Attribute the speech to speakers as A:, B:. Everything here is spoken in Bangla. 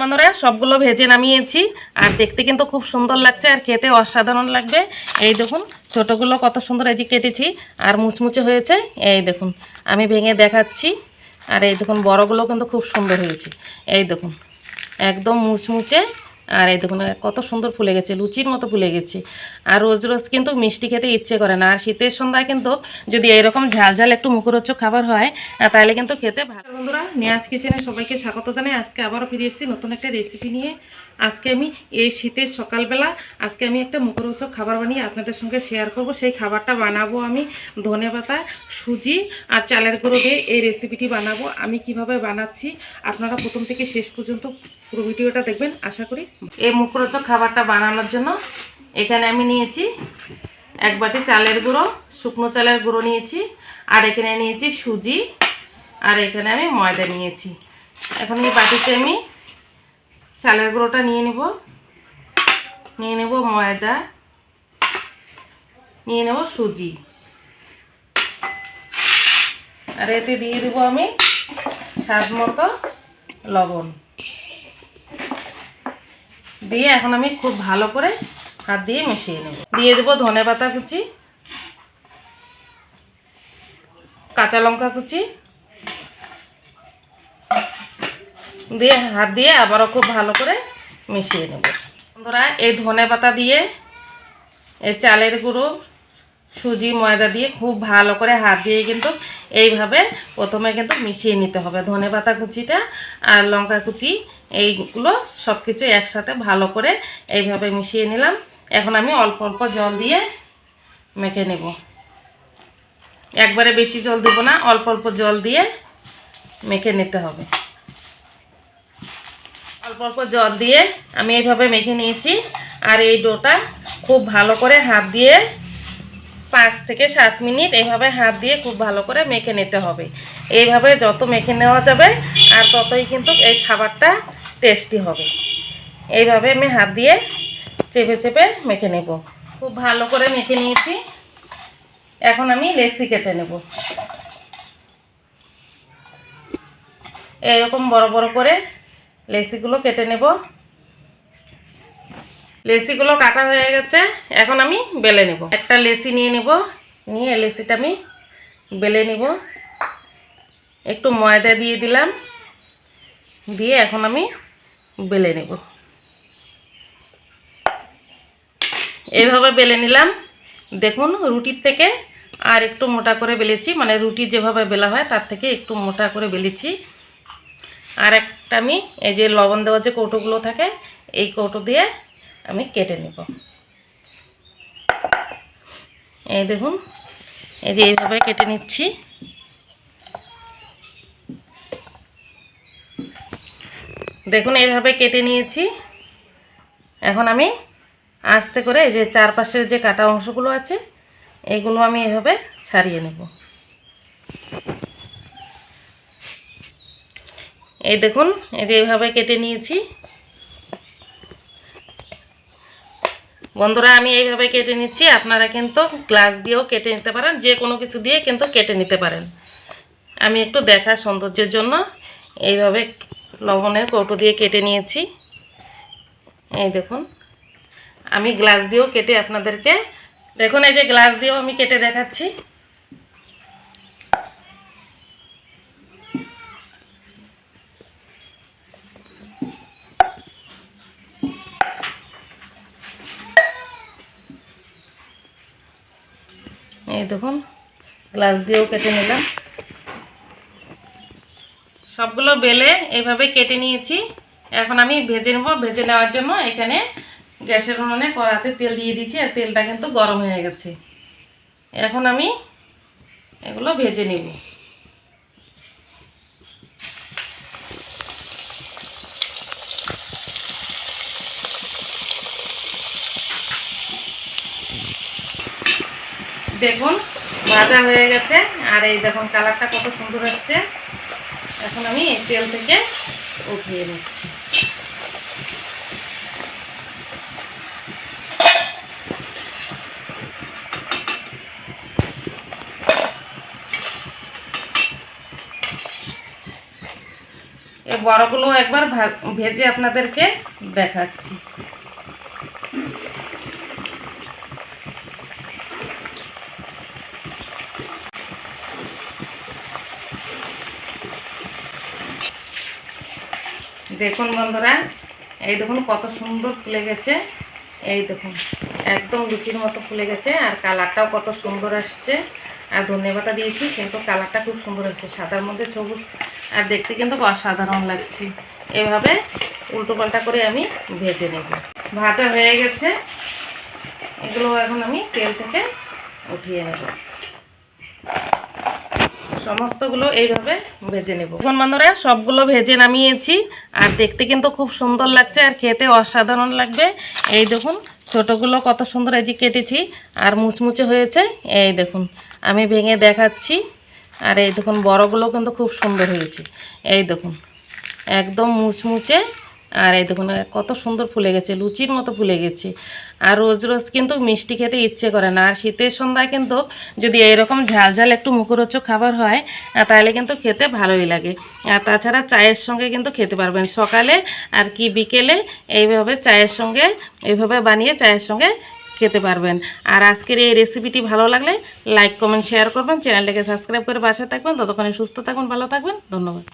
A: বন্ধুরা, সবগুলো ভেজে নামিয়েছি। আর দেখতে কিন্তু খুব সুন্দর লাগছে আর খেতে অসাধারণ লাগবে। এই দেখুন, ছোটোগুলো কত সুন্দর এই যে কেটেছি, আর মুচমুচে হয়েছে। এই দেখুন, আমি ভেঙে দেখাচ্ছি। আর এই দেখুন, বড়গুলো কিন্তু খুব সুন্দর হয়েছে। এই দেখুন, একদম মুচমুচে আর এই দেখুন, কত সুন্দর ফুলে গেছে, লুচির মতো ফুলে গেছে। আর রোজ রোজ কিন্তু মিষ্টি খেতে ইচ্ছে করে না। আর শীতের সন্ধ্যায় কিন্তু যদি এরকম ঝাল ঝাল একটু মুখরোচক খাবার হয় তাহলে কিন্তু খেতে ভালো। বন্ধুরা, নিয়াজ কিচেনে সবাইকে স্বাগত জানাই। আজকে আবারও ফিরে এসেছি নতুন একটা রেসিপি নিয়ে। আজকে আমি এই শীতের সকালবেলা, আজকে আমি একটা মুখরোচক খাবার বানিয়ে আপনাদের সঙ্গে শেয়ার করব। সেই খাবারটা বানাবো আমি ধনে পাতা, সুজি আর চালের গুঁড়ো দিয়ে এই রেসিপিটি বানাবো। আমি কীভাবে বানাচ্ছি, আপনারা প্রথম থেকে শেষ পর্যন্ত পুরো ভিডিওটা দেখবেন, আশা করি। এই মুখরোচক খাবারটা বানানোর জন্য এখানে আমি নিয়েছি এক বাটি চালের গুঁড়ো, শুকনো চালের গুঁড়ো নিয়েছি, আর এখানে নিয়েছি সুজি, আর এখানে আমি ময়দা নিয়েছি। এখন এই বাটিতে আমি চালের গুঁড়োটা নিয়ে নেব। নিয়ে নেব ময়দা, নিয়ে নেব সুজি। আর এতে দিয়ে দেবো আমি স্বাদ মতো লবণ। দিয়ে এখন আমি খুব ভালো করে হাত দিয়ে মিশিয়ে নেব। দিয়ে দেবো ধনে পাতা কুচি, কাঁচা লঙ্কা কুচি। দিয়ে হাত দিয়ে আবারও খুব ভালো করে মিশিয়ে নেব। বন্ধুরা, এই ধনে পাতা দিয়ে এই চালের গুঁড়ো সুজি, ময়দা দিয়ে খুব ভালো করে হাত দিয়ে কিন্তু এইভাবে প্রথমে কিন্তু মিশিয়ে নিতে হবে। ধনে পাতা কুচিটা আর লঙ্কা কুচি, এইগুলো সব কিছু একসাথে ভালো করে এইভাবে মিশিয়ে নিলাম। এখন আমি অল্প অল্প জল দিয়ে মেখে নেব। একবারে বেশি জল দেবো না, অল্প অল্প জল দিয়ে মেখে নিতে হবে। অল্প অল্প জল দিয়ে আমি এইভাবে মেখে নিয়েছি। আর এই ডোটা খুব ভালো করে হাত দিয়ে পাঁচ থেকে সাত মিনিট এইভাবে হাত দিয়ে খুব ভালো করে মেখে নিতে হবে। এইভাবে যত মেখে নেওয়া যাবে, আর ততই কিন্তু এই খাবারটা টেস্টি হবে। এইভাবে আমি হাত দিয়ে চেপে চেপে মেখে নেব। খুব ভালো করে মেখে নিয়েছি। এখন আমি লেসি কেটে নেব। এরকম বড় বড় করে লেসিগুলো কেটে নেব। লেসিগুলো কাটা হয়ে গেছে, এখন আমি বেলে নেব। একটা লেসি নিয়ে নেব, নিয়ে লেসিটা আমি বেলে নিব। একটু ময়দা দিয়ে দিলাম, দিয়ে এখন আমি বেলে নেব। এভাবে বেলে নিলাম। দেখুন, রুটির থেকে আর একটু মোটা করে বেলেছি মানে রুটি যেভাবে বেলা হয় তার থেকে একটু মোটা করে বেলেছি। আর একটা আমি এই যে লবণ দেওয়ার যে কৌটোগুলো থাকে, এই কৌটো দিয়ে আমি কেটে নেব। এই দেখুন, এই যে এইভাবে কেটে নিচ্ছি। দেখুন, এইভাবে কেটে নিয়েছি। এখন আমি আস্তে করে এই যে চারপাশের যে কাটা অংশগুলো আছে, এগুলো আমি এভাবে ছাড়িয়ে নেব। এই দেখুন, এই যে এইভাবে কেটে নিয়েছি। বন্ধুরা, আমি এইভাবে কেটে নিচ্ছি। আপনারা কিন্তু গ্লাস দিয়েও কেটে নিতে পারেন, যে কোনো কিছু দিয়ে কিন্তু কেটে নিতে পারেন। আমি একটু দেখার সৌন্দর্যের জন্য এইভাবে লবণের কৌটো দিয়ে কেটে নিয়েছি। এই দেখুন, আমি গ্লাস দিয়েও কেটে আপনাদেরকে, দেখুন এই যে গ্লাস দিয়েও আমি কেটে দেখাচ্ছি। এই দেখুন গ্লাস দিয়েও কেটে নিলাম। সবগুলো বেলে এইভাবে কেটে নিয়েছি। এখন আমি ভেজে নেব। ভেজে নেওয়ার জন্য এখানে গ্যাসের উনুনে কড়াতে তেল দিয়ে দিচ্ছি আর তেলটা কিন্তু গরম হয়ে গেছে। এখন আমি এগুলো ভেজে নেব। দেখুন, ভাজা হয়ে গেছে। আর এই দেখুন, কালারটা কত সুন্দর হচ্ছে। এখন আমি এই তেল থেকে উঠিয়ে নিচ্ছি। এই বড়গুলো একবার ভেজে আপনাদেরকে দেখাচ্ছি। দেখুন বন্ধুরা, এই দেখুন কত সুন্দর ফুলে গেছে। এই দেখুন, একদম লুচির মতো ফুলে গেছে আর কালারটাও কত সুন্দর আসছে। আর ধন্যবাদটা দিয়েছি, কিন্তু কালারটা খুব সুন্দর আসছে সাদার মধ্যে সবুজ, আর দেখতে কিন্তু অসাধারণ লাগছে। এভাবে উল্টো পাল্টা করে আমি ভেজে নেব। ভাজা হয়ে গেছে, এগুলো এখন আমি তেল থেকে উঠিয়ে নেব। সমস্তগুলো এইভাবে ভেজে নেব। এখন বন্ধুরা, সবগুলো ভেজে নামিয়েছি। আর দেখতে কিন্তু খুব সুন্দর লাগছে আর খেতে অসাধারণ লাগবে। এই দেখুন, ছোটোগুলো কত সুন্দর এই যে কেটেছি আর মুচমুচে হয়েছে। এই দেখুন, আমি ভেঙে দেখাচ্ছি। আর এই দেখুন, বড়গুলো কিন্তু খুব সুন্দর হয়েছে। এই দেখুন, একদম মুচমুচে আর এই দেখুন, কত সুন্দর ফুলে গেছে, লুচির মতো ফুলে গেছে। আর রোজ রোজ কিন্তু মিষ্টি খেতে ইচ্ছে করে না। আর শীতের সন্ধ্যায় কিন্তু যদি এইরকম ঝাল ঝাল একটু মুখরোচক খাবার হয় তাহলে কিন্তু খেতে ভালোই লাগে। আর তাছাড়া চায়ের সঙ্গে কিন্তু খেতে পারবেন। সকালে আর কি বিকেলে এইভাবে চায়ের সঙ্গে, এইভাবে বানিয়ে চায়ের সঙ্গে খেতে পারবেন। আর আজকের এই রেসিপিটি ভালো লাগলে লাইক, কমেন্ট, শেয়ার করবেন। চ্যানেলটাকে সাবস্ক্রাইব করে পাশে থাকবেন। ততক্ষণে সুস্থ থাকবেন ভালো থাকবেন। ধন্যবাদ।